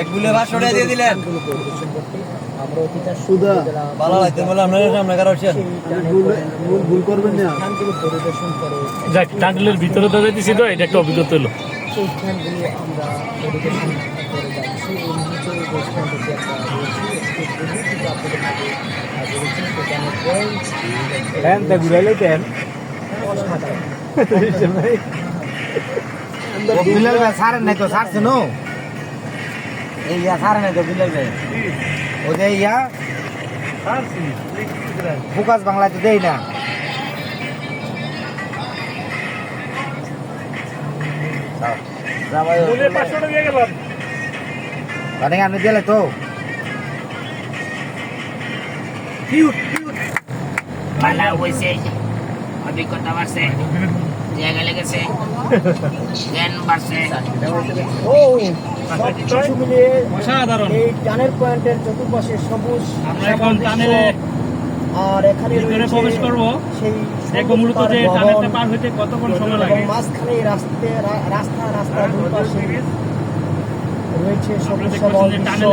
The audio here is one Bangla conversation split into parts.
একগুলো পাঁচশো টাকা দিয়ে দিলেন। ভালো লাগছে বলে আপনার সামনে কারও ভুল ভুল করবেন না। যাক টাঙ্গলের ভিতরে তো যাইতেছি তো এটা একটা অভিজ্ঞতা হলো। আমরা ঘুরাইলে দেন। সারেন নাই তো সারছে নো এই ইয়া সারেন নাই তো ও যে ইয়া ফোকাস বাংলায় তো দেই না। আপনি দিলে তো। ভালো হয়েছে অভিজ্ঞতা বাড়ছে। জায়গা লেগেছে। জ্ঞান বাড়ছে। এই টানের পয়েন্টের চতুর্পাশে সবুজ আমরা এখন টানেলে আর এখানে ভিতরে প্রবেশ করব। সেই দেখব মূলত যে টানেলটা পার হইতে কতক্ষণ সময় লাগে। মাঝখানে এই রাস্তা রাস্তা পাশে রয়েছে সবুজ দৃশ্য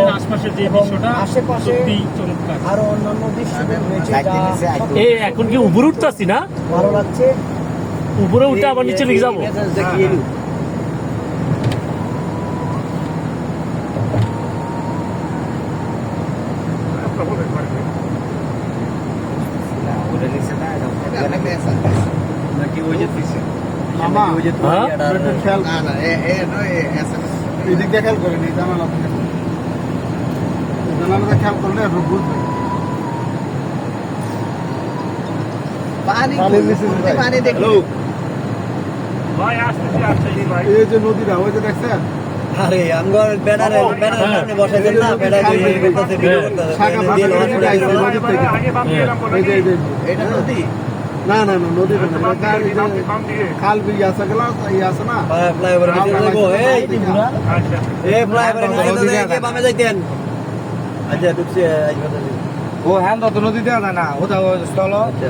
যে এবং আশেপাশে আরও অন্যান্য দৃশ্যগুলো রয়েছে এ এখন কি উপরে উঠতেছি না ভালো লাগছে উপরে উঠে আবার নিচে লিখে যাব না নাকি ওই যে পিছে মামা ওই যে হ্যাঁ? একটু খেয়াল এদিক দিয়ে খেয়াল করেন এই জানালা থেকে এই জানালাটা খেয়াল করলে বুঝবে। এই যে নদীটা ওই যে দেখছেন? আরে আমগর ব্যানারে ব্যানারের সামনে বসাইছেন না? ব্যানার দিয়ে ইয়ে ভিডিও করতেছে। যে, এই যে। এটা নদী? না না না নদী না এটা এই যে খাল বি আছে গেলা আছে না? ফ্লাইওভার নিচে যাব এই আচ্ছা। এই ফ্লাইওভার নিচে তো দেখে বামে যাইতেন। আচ্ছা ঢুকছে ও হ্যাঁ তো নদী দেওয়া যায় না ওটা স্থল। আচ্ছা।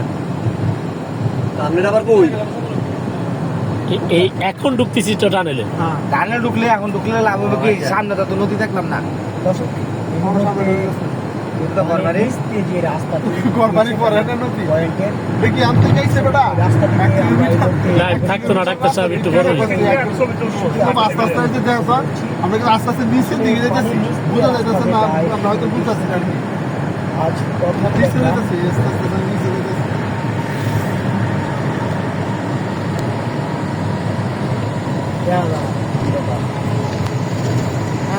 আপনার আবার কই? এই এখন ঢুকতেছি তো টানেলে। হ্যাঁ। ঢুকলে এখন ঢুকলে লাভ হবে কি? সামনে তো নদী দেখলাম না। দর্শক এই মুহূর্তে কিন্তু তো ঘরবাড়ি নিচ দিয়ে যে রাস্তাটি কোরবানি পরে এটা নদী পয়েন্টের দেখি আমি তো যাইছে বেটা। রাস্তা থেকে আমরা এই মুহূর্তে না থাকতো না ডাক্তার সাহেব একটু বড় খুব আস্তে আস্তে যে দেখো আমরা কিন্তু আস্তে আস্তে নিচের দিকে যাইতেছি? বুঝা যাইতেছে না আমরা হয়তো বুঝতেছি না। আজ কথা নিচে যাইতেছি আস্তে আস্তে নিচে যাইতেছি।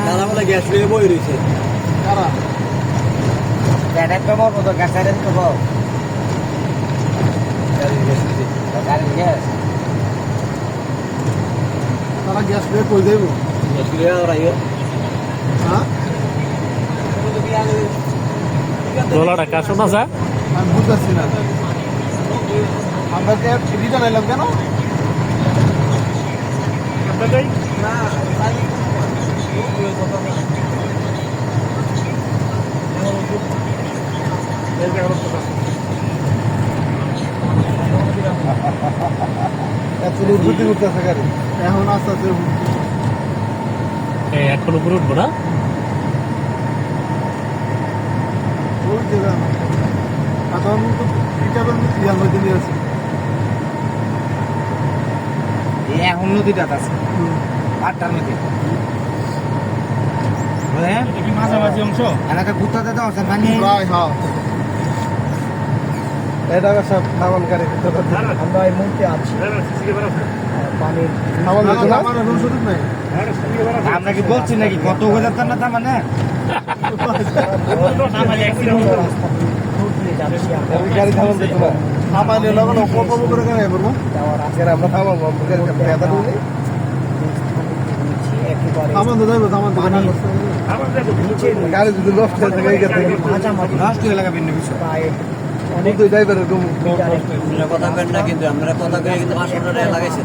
নালা বলে গ্যাস নিয়ে বই রয়েছে কারা? তো বলব তো গাড়ি গ্যাস তারা গ্যাস নিয়ে কই যাইব গ্যাস নিয়ে ওরা ইয়ে হ্যাঁ? গলাটা কাশো না স্যার আমি বুঝতেছি না। আমরা যে রিটার্ন এলাম কেন? অ্যাকচুয়ালি উদ্বুদ্ধি করতেছে গাড়ি এখন আস্তে আস্তে এখন উপরে উঠবো না? যান। এখন আছে নদীটা আছে। আটটার নদী। হ্যাঁ মাঝামাঝি অংশ? এলাকা ঘুরতে প্রায় হ্যাঁ। এটা সব খাবানকারী আমরা এই মুহূর্তে আছি। আহ, পানির খাবার দিতে না আমার রুম শুধু নাই। আমরা কি বলছি নাকি? কত হয়ে যাচ্ছে না তার মানে? গাড়ি থামান দিতে না? খাবার নিয়ে লাগানো কত করে গাড়ি করব আমরা খাবার গাড়ি খাবার দিলে রয়েছি একেবারে থামান তো যাইবো থামান দিতে গাড়ি যদি নষ্ট হয়ে থাকে এই গাড়ি মাঝামাঝি নষ্ট হয়ে লাগা ভিন্ন বিষয় অনেক তো যাইবে এরকম কথা কেন না কিন্তু আপনারা কথা কয়ে কিন্তু পাঁচশো টাকা লাগাইছে।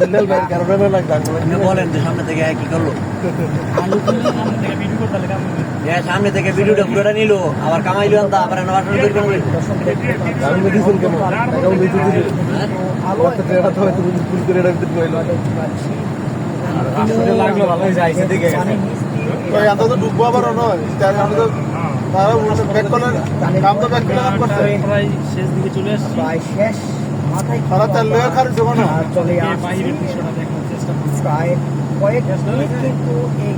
দিল্লাল ভাই কারণে না লাগবে আপনি বলেন যে সামনে থেকে কি করল? এ, সামনে থেকে ভিডিওটা পুরোটা নিল আবার কামাইলো আনতা আবার করে। আমি দিলে? আমার তো এটা তো হয়তো ভুল করে রাখতে কইলো লাগল ভালো হয়েছে আইসে দিকে গেছে তো ঢুকবো আবার নয়। আমরা তো তারা ব্যাক করার কাম ব্যাক করে করছে প্রায় শেষ মাথায় তারা দেবো না চলে বাহিরের দৃশ্যটা দেখার চেষ্টা করছি প্রায় কয়েক মিনিট কিন্তু এই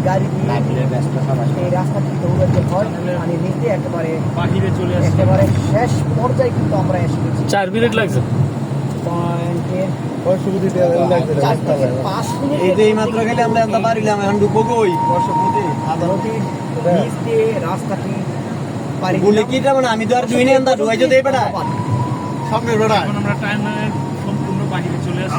দৌড়াতে হয় মানে একেবারে বাহিরে চলে আসছে একেবারে শেষ পর্যায়ে কিন্তু আমরা এসে গেছি চার মিনিট লাগছে নদীর রাস্তাটি বলে। কি যাব না আমি তো আর দুই নিয়ে আনতা ঢুকাই যদি বেটা সামনে বেড়ায় এখন আমরা টাইম সম্পূর্ণ বাহিরে চলে আসছি।